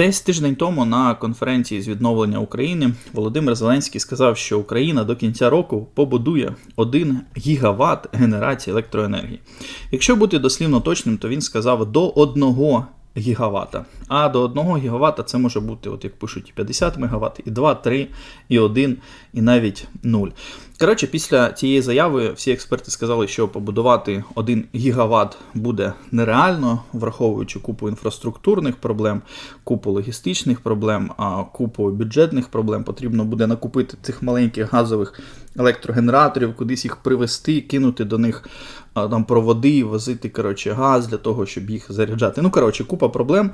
Десь тиждень тому на конференції з відновлення України Володимир Зеленський сказав, що Україна до кінця року побудує 1 гігават генерації електроенергії. Якщо бути дослівно точним, то він сказав до 1 гігавата. А до 1 гігавата це може бути, от як пишуть, і 50 мегаватт, і 2, 3, і 1, і навіть 0. Коротше, після цієї заяви всі експерти сказали, що побудувати 1 гігават буде нереально, враховуючи купу інфраструктурних проблем, купу логістичних проблем, купу бюджетних проблем. Потрібно буде накупити цих маленьких газових електрогенераторів, кудись їх привезти, кинути до них там проводи, возити коротше, газ для того, щоб їх заряджати. Ну, коротше, купа проблем,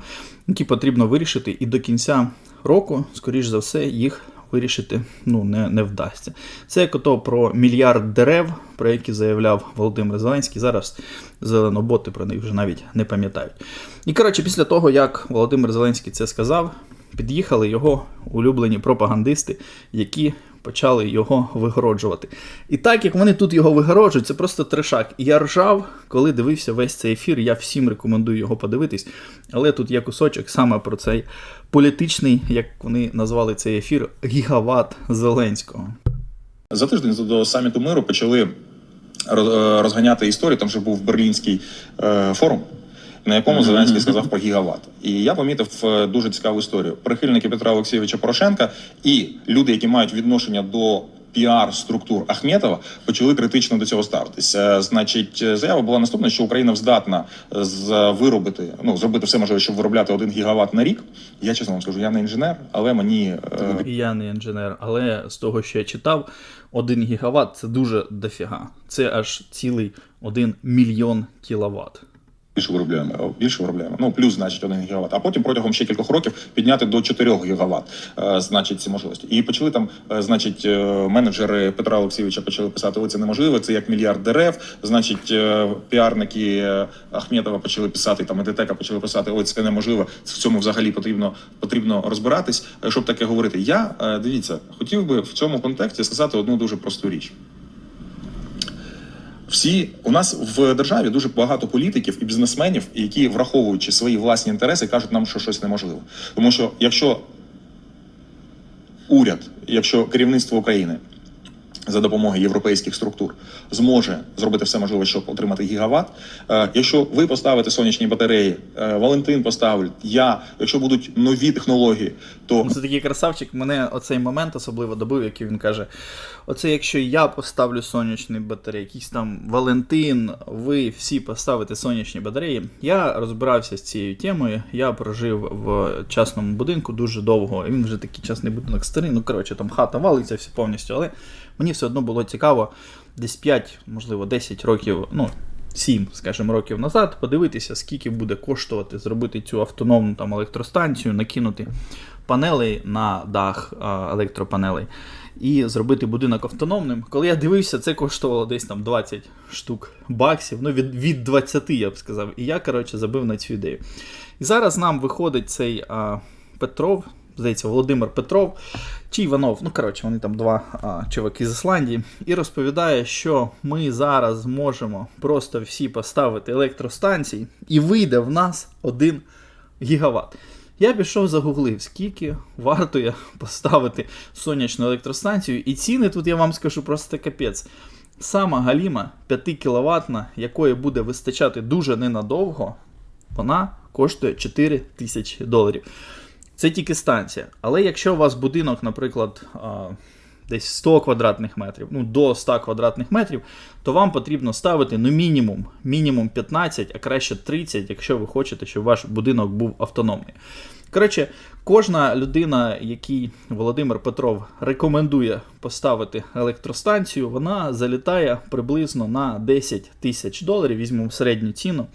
які потрібно вирішити, і до кінця року, скоріш за все, їх вирішити ну, не, не вдасться. Це як ото про мільярд дерев, про які заявляв Володимир Зеленський. Зараз зеленоботи про них вже навіть не пам'ятають. І коротше, після того, як Володимир Зеленський це сказав, під'їхали його улюблені пропагандисти, які почали його вигороджувати. І так як вони тут його вигороджують, це просто трешак. Я ржав, коли дивився весь цей ефір. Я всім рекомендую його подивитись. Але тут є кусочок саме про цей політичний, як вони назвали цей ефір, гігават Зеленського. За тиждень до саміту миру почали е, розганяти історію. Там вже був берлінський е, форум, на якому Зеленський сказав про гігават. І я помітив е, дуже цікаву історію. Прихильники Петра Олексійовича Порошенка і люди, які мають відношення до піар структур Ахметова, почали критично до цього ставитися. Значить, е, заява була наступна, що Україна здатна з виробити, ну зробити все можливе, щоб виробляти один гігават на рік. Я чесно вам скажу, я не інженер, але мені е, я не інженер, але з того, що я читав, 1 гігават це дуже дофіга. Це аж цілий 1 мільйон кіловат. Більше виробляємо, більше виробляємо. Ну плюс, значить, 1 гігават. А потім протягом ще кількох років підняти до 4 гігават, е, значить, ці можливості. І почали там, е, значить, е, менеджери Петра Олексійовича почали писати: ой, це неможливо, це як мільярд дерев. Значить, піарники Ахметова почали писати, там ЕДТК почали писати, ой, це неможливо. В цьому взагалі потрібно потрібно розбиратись, щоб таке говорити. Я дивіться, хотів би в цьому контексті сказати одну дуже просту річ. Всі у нас в державі дуже багато політиків і бізнесменів, які враховуючи свої власні інтереси, кажуть нам, що щось неможливо. Тому що якщо уряд, якщо керівництво України за допомогою європейських структур зможе зробити все можливе, щоб отримати гігават. Е, якщо ви поставите сонячні батареї, е, Валентин поставить, я, якщо будуть нові технології, то Ну, Це такий красавчик. Мене оцей момент особливо добив, який він каже: Оце якщо я поставлю сонячні батареї, якийсь там Валентин, ви всі поставите сонячні батареї. Я розбирався з цією темою. Я прожив в частному будинку дуже довго. Він вже такий частний будинок старий. Ну коротше, там хата валиться все повністю, але мені все одно було цікаво десь 5, можливо, 10 років, ну. 7, скажімо, років назад, подивитися, скільки буде коштувати зробити цю автономну там електростанцію, накинути панелей на дах електропанелей і зробити будинок автономним. Коли я дивився, це коштувало десь там 20 штук баксів, ну від, від 20, я б сказав. І я, коротше, забив на цю ідею. І зараз нам виходить цей а, Петров, здається, Володимир Петров чи Іванов, ну коротше, вони там два а, чуваки з Ісландії, і розповідає, що ми зараз можемо просто всі поставити електростанції, і вийде в нас один гігават. Я пішов загуглив, скільки вартує поставити сонячну електростанцію, і ціни тут я вам скажу просто капець. Сама Галіма 5 кВт, якої буде вистачати дуже ненадовго, вона коштує 4 тисячі доларів. Це тільки станція. Але якщо у вас будинок, наприклад, десь 100 квадратних метрів, ну до 100 квадратних метрів, то вам потрібно ставити ну мінімум, мінімум 15, а краще 30, якщо ви хочете, щоб ваш будинок був автономний. Коротше, кожна людина, якій Володимир Петров рекомендує поставити електростанцію, вона залітає приблизно на 10 тисяч доларів, візьмемо середню ціну.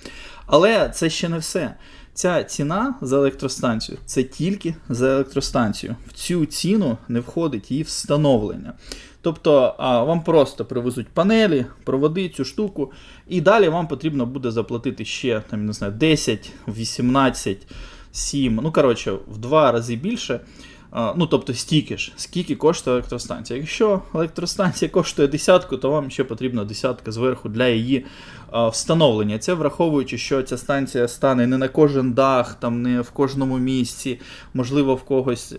Але це ще не все. Ця ціна за електростанцію це тільки за електростанцію. В цю ціну не входить її встановлення. Тобто вам просто привезуть панелі, проводи цю штуку, і далі вам потрібно буде заплатити ще там, не знаю, 10, 18, 7, ну коротше, в два рази більше Ну, тобто стільки ж, скільки коштує електростанція. Якщо електростанція коштує десятку, то вам ще потрібна десятка зверху для її встановлення. Це враховуючи, що ця станція стане не на кожен дах, там не в кожному місці. Можливо, в когось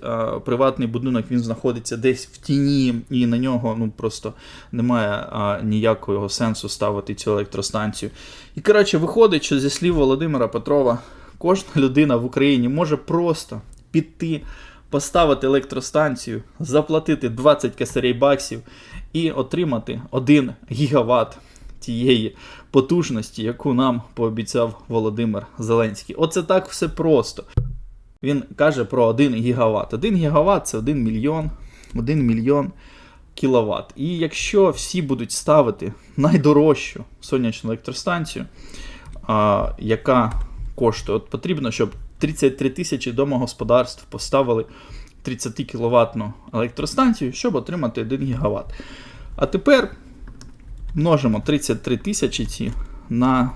приватний будинок він знаходиться десь в тіні, і на нього ну просто немає ніякого сенсу ставити цю електростанцію. І коротше, виходить, що зі слів Володимира Петрова, кожна людина в Україні може просто піти поставити електростанцію, заплатити 20 косарей баксів і отримати 1 гігават тієї потужності, яку нам пообіцяв Володимир Зеленський. Оце так все просто. Він каже про 1 гігават. 1 гігават це 1 мільйон, 1 мільйон кіловат. І якщо всі будуть ставити найдорожчу сонячну електростанцію, а, яка коштує, от потрібно, щоб 33 тисячі домогосподарств поставили 30 кіловатну електростанцію, щоб отримати 1 гігават. А тепер множимо 33 тисячі ці на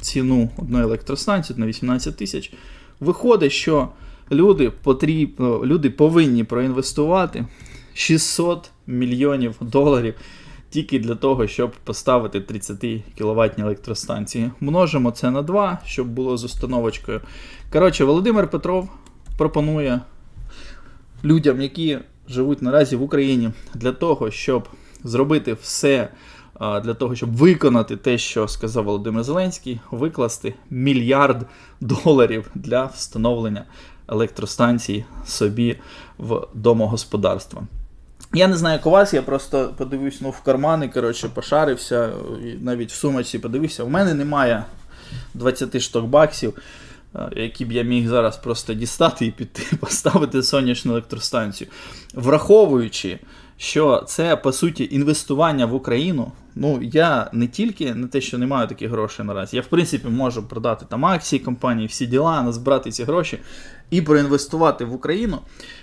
ціну одної електростанції на 18 тисяч. Виходить, що люди, потрібно, люди повинні проінвестувати 600 мільйонів доларів тільки для того, щоб поставити 30 кіловатні електростанції. Множимо це на 2, щоб було з установочкою. Коротше, Володимир Петров пропонує людям, які живуть наразі в Україні, для того, щоб зробити все для того, щоб виконати те, що сказав Володимир Зеленський, викласти мільярд доларів для встановлення електростанцій собі в домогосподарство. Я не знаю, як у вас, я просто подивився ну, в кармани, коротше, пошарився, навіть в сумочці подивився. У мене немає 20 штук баксів, е, які б я міг зараз просто дістати і піти поставити сонячну електростанцію. Враховуючи, що це по суті інвестування в Україну. Ну, я не тільки не те, що не маю таких грошей наразі, я в принципі можу продати там акції компанії, всі діла, назбирати ці гроші і проінвестувати в Україну,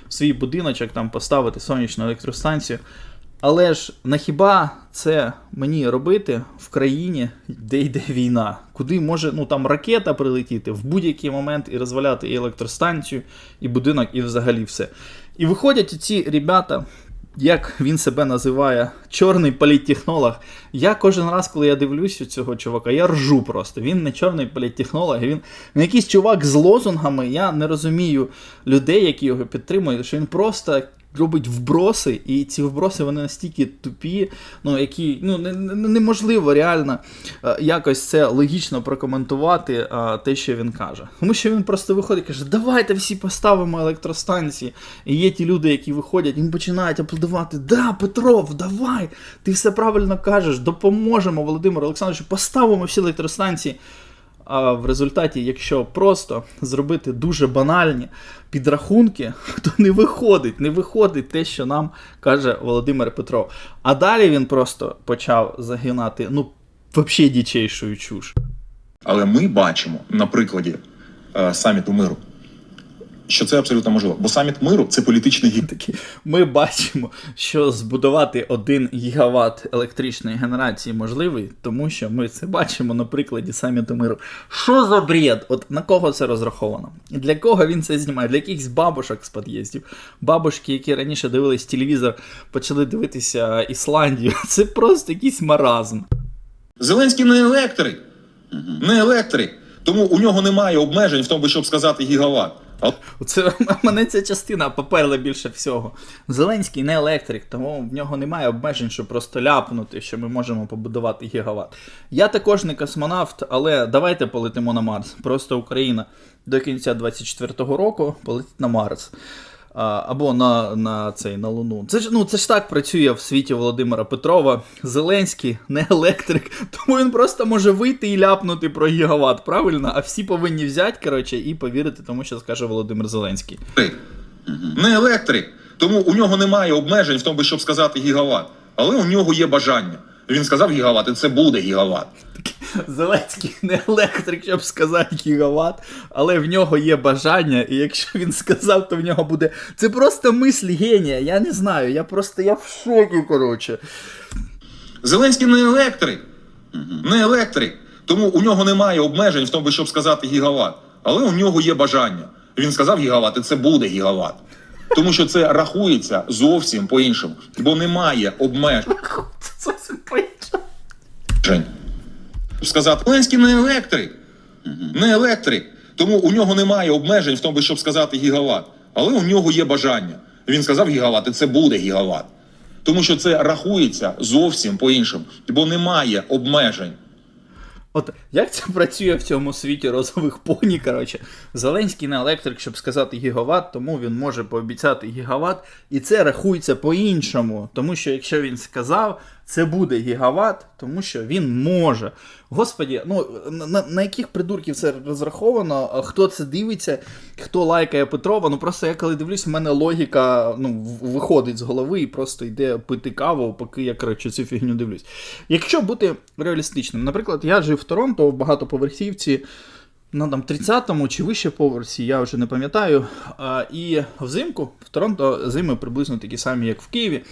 в свій будиночок, там поставити сонячну електростанцію. Але ж на хіба це мені робити в країні, де йде війна, куди може ну там ракета прилетіти в будь-який момент і розваляти і електростанцію, і будинок, і взагалі все. І виходять ці ребята, як він себе називає, чорний політтехнолог. Я кожен раз, коли я дивлюся цього чувака, я ржу просто. Він не чорний політтехнолог, він не якийсь чувак з лозунгами. Я не розумію людей, які його підтримують, що він просто. Робить вброси, і ці вброси вони настільки тупі, ну які ну не- не- неможливо реально е, якось це логічно прокоментувати е, те, що він каже. Тому що він просто виходить і каже: давайте всі поставимо електростанції. І є ті люди, які виходять, їм починають аплодувати. Да, Петров, давай! Ти все правильно кажеш, допоможемо Володимиру Олександровичу, поставимо всі електростанції. А в результаті, якщо просто зробити дуже банальні підрахунки, то не виходить, не виходить те, що нам каже Володимир Петров. А далі він просто почав загинати, ну, взагалі дічейшою чуш. Але ми бачимо на прикладі е, саміту миру, що це абсолютно можливо. Бо саміт миру це політичний. Такі, ми бачимо, що збудувати 1 гігават електричної генерації можливий, тому що ми це бачимо на прикладі саміту миру. Що за бред? От на кого це розраховано? Для кого він це знімає? Для якихось бабушок з під'їздів. Бабушки, які раніше дивились телевізор, почали дивитися Ісландію. Це просто якийсь маразм. Зеленський не електрик. Не електрик. Тому у нього немає обмежень в тому, щоб сказати гігават. А Це мене ця частина поперла більше всього. Зеленський не електрик, тому в нього немає обмежень, щоб просто ляпнути, що ми можемо побудувати гігават. Я також не космонавт, але давайте полетимо на Марс. Просто Україна до кінця 24-го року полетить на Марс. Або на, на цей на Луну. Це ж ну це ж так працює в світі Володимира Петрова. Зеленський не електрик, тому він просто може вийти і ляпнути про гігават, правильно? А всі повинні взяти, коротше, і повірити тому, що скаже Володимир Зеленський. не електрик. Тому у нього немає обмежень в тому, щоб сказати гігават. Але у нього є бажання. Він сказав гігават, і це буде гігават. Зеленський не електрик, щоб сказати гігават, але в нього є бажання, і якщо він сказав, то в нього буде. Це просто мисль генія. Я не знаю. Я просто я в шокі, коротше. Зеленський не електрик. Не електрик. Тому у нього немає обмежень в тому, щоб сказати гігават. Але у нього є бажання. Він сказав гігават, і це буде гігават. Тому що це рахується зовсім по-іншому, бо немає обмежень. Це зовсім по-іншому. Сказати, Зеленський не електрик. Не електрик. Тому у нього немає обмежень в тому, щоб сказати гігават. Але у нього є бажання. Він сказав гігават, і це буде гігават. Тому що це рахується зовсім по-іншому, бо немає обмежень. От як це працює в цьому світі розових поні? Коротше, Зеленський не електрик, щоб сказати гігават, тому він може пообіцяти гігават, і це рахується по-іншому. Тому що якщо він сказав, це буде гігават, тому що він може. Господі, ну на, на, яких придурків це розраховано? Хто це дивиться, хто лайкає Петрова? Ну просто я коли дивлюсь, в мене логіка ну, виходить з голови і просто йде пити каву, поки я коротше цю фігню дивлюсь. Якщо бути реалістичним, наприклад, я жив в Торонто в багатоповерхівці. На там 30-му чи вище поверсі, я вже не пам'ятаю. І взимку в Торонто зими приблизно такі самі, як в Києві.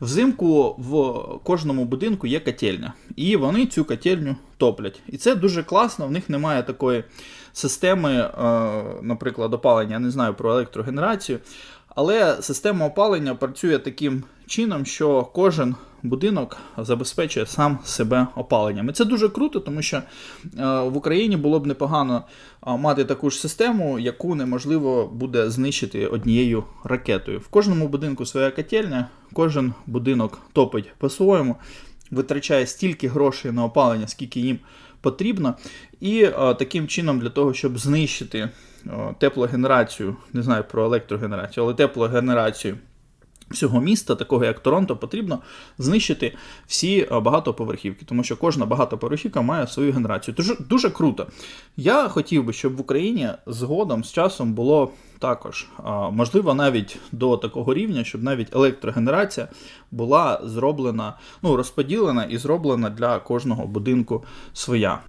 Взимку в кожному будинку є котельня, і вони цю котельню топлять. І це дуже класно. В них немає такої системи, е, наприклад, опалення. Я не знаю про електрогенерацію. Але система опалення працює таким чином, що кожен будинок забезпечує сам себе опаленням. І це дуже круто, тому що е, в Україні було б непогано е, мати таку ж систему, яку неможливо буде знищити однією ракетою. В кожному будинку своя котельня, кожен будинок топить по-своєму, витрачає стільки грошей на опалення, скільки їм потрібно. І е, таким чином, для того, щоб знищити теплогенерацію, не знаю про електрогенерацію, але теплогенерацію всього міста, такого як Торонто, потрібно знищити всі е, багатоповерхівки, тому що кожна багатоповерхівка має свою генерацію. Дуже, дуже круто. Я хотів би, щоб в Україні згодом з часом було також, можливо, навіть до такого рівня, щоб навіть електрогенерація була зроблена, ну, розподілена і зроблена для кожного будинку своя.